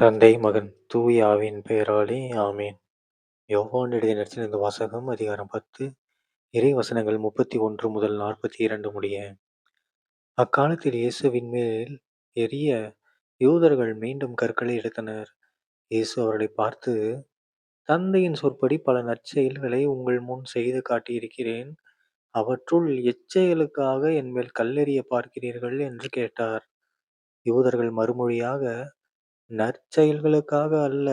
தந்தை, மகன், தூய ஆவியின் பெயராலே ஆமென். யோவான் எழுதிய நற்செய்தியிலிருந்து வாசகம் அதிகாரம் பத்து இறை வசனங்கள் முப்பத்தி ஒன்று முதல் நாற்பத்தி இரண்டு முடிய. அக்காலத்தில் இயேசுவின் மேல் எரிய யூதர்கள் மீண்டும் கற்களை எடுத்தனர். இயேசு அவர்களை பார்த்து, தந்தையின் சொற்படி பல நற்செயல்களை உங்கள் முன் செய்து காட்டியிருக்கிறேன். அவற்றுள் எச்செயலுக்காக என்மேல் கல்லெறிய பார்க்கிறீர்கள் என்று கேட்டார். யூதர்கள் மறுமொழியாக, நற்செயல்களுக்காக அல்ல,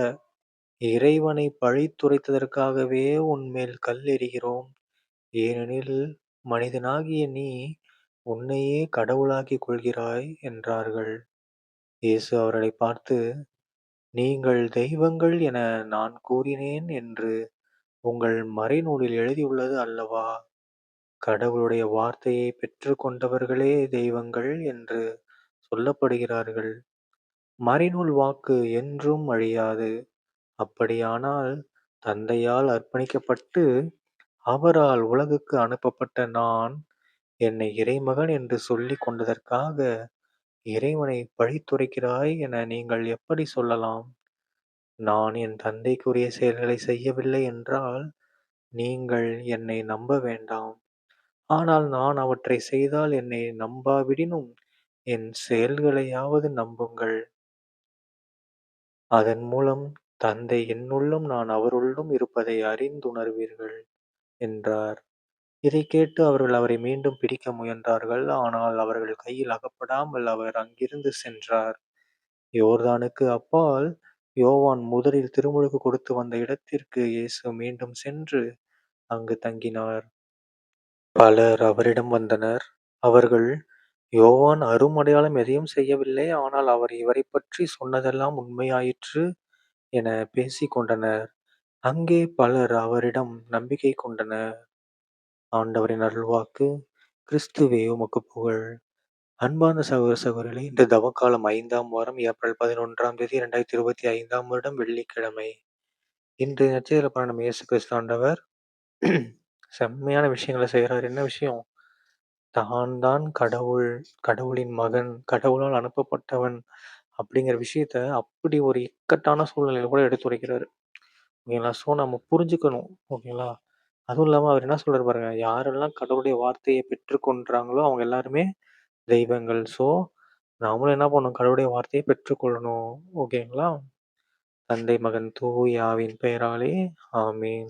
இறைவனை பழித்துரைத்ததற்காகவே உன்மேல் கல் எறிகிறோம். ஏனெனில் மனிதனாகிய நீ உன்னையே கடவுளாக்கிக் கொள்கிறாய் என்றார்கள். இயேசு அவர்களை பார்த்து, நீங்கள் தெய்வங்கள் என நான் கூறினேன் என்று உங்கள் மறைநூலில் எழுதியுள்ளது அல்லவா? கடவுளுடைய வார்த்தையை பெற்றுக்கொண்டவர்களே தெய்வங்கள் என்று சொல்லப்படுகிறார்கள். மறைநூல் வாக்கு என்றும் அழியாது. அப்படியானால் தந்தையால் அர்ப்பணிக்கப்பட்டு அவரால் உலகுக்கு அனுப்பப்பட்ட நான் என்னை இறைமகன் என்று சொல்லிக் கொண்டதற்காக இறைவனை பழித்துரைக்கிறாய் என நீங்கள் எப்படி சொல்லலாம்? நான் என் தந்தைக்குரிய செயல்களை செய்யவில்லை என்றால் நீங்கள் என்னை நம்ப வேண்டாம். ஆனால் நான் அவற்றை செய்தால் என்னை நம்பாவிடினும் என் செயல்களையாவது நம்புங்கள். அதன் மூலம் தந்தை என்னுள்ளும் நான் அவருள்ளும் இருப்பதை அறிந்துணர்வீர்கள் என்றார். இதைக் கேட்டு அவர்கள் அவரை மீண்டும் பிடிக்க முயன்றார்கள். ஆனால் அவர்கள் கையில் அகப்படாமல் அவர் அங்கிருந்து சென்றார். யோர்தானுக்கு அப்பால் யோவான் முதலில் திருமுழுக்கு கொடுத்து வந்த இடத்திற்கு இயேசு மீண்டும் சென்று அங்கு தங்கினார். பலர் அவரிடம் வந்தனர். அவர்கள், யோவான் அருமடையாளம் எதையும் செய்யவில்லை. ஆனால் அவர் இவரைப் பற்றி சொன்னதெல்லாம் உண்மையாயிற்று என பேசிக் கொண்டனர். அங்கே பலர் அவரிடம் நம்பிக்கை கொண்டனர். ஆண்டவரின் அருள்வாக்கு கிறிஸ்துவே உமக்குப் புகழ். அன்பார்ந்த சகோதர சகோதரிகளே இன்று தவக்காலம் ஐந்தாம் வாரம் ஏப்ரல் பதினொன்றாம் தேதி இரண்டாயிரத்தி இருபத்தி ஐந்தாம் வருடம் வெள்ளிக்கிழமை. இன்று நற்செய்தியில பாருங்க நம்ம இயேசு கிறிஸ்து ஆண்டவர் செம்மையான விஷயங்களை செய்கிறார். என்ன விஷயம்? தான் தான் கடவுள், கடவுளின் மகன், கடவுளால் அனுப்பப்பட்டவன் அப்படிங்கிற விஷயத்த அப்படி ஒரு இக்கட்டான சூழ்நிலையில கூட எடுத்துரைக்கிறாரு. ஓகேங்களா? ஸோ நம்ம புரிஞ்சுக்கணும். ஓகேங்களா? அதுவும் இல்லாம அவர் என்ன சொல்றாரு பாருங்க, யாரெல்லாம் கடவுளுடைய வார்த்தையை பெற்றுக்கொண்டாங்களோ அவங்க எல்லாருமே தெய்வங்கள். ஸோ நாமளும் என்ன பண்ணணும்? கடவுளுடைய வார்த்தையை பெற்றுக்கொள்ளணும். ஓகேங்களா? தந்தை, மகன், தூய ஆவியின் பெயராலே ஆமென்.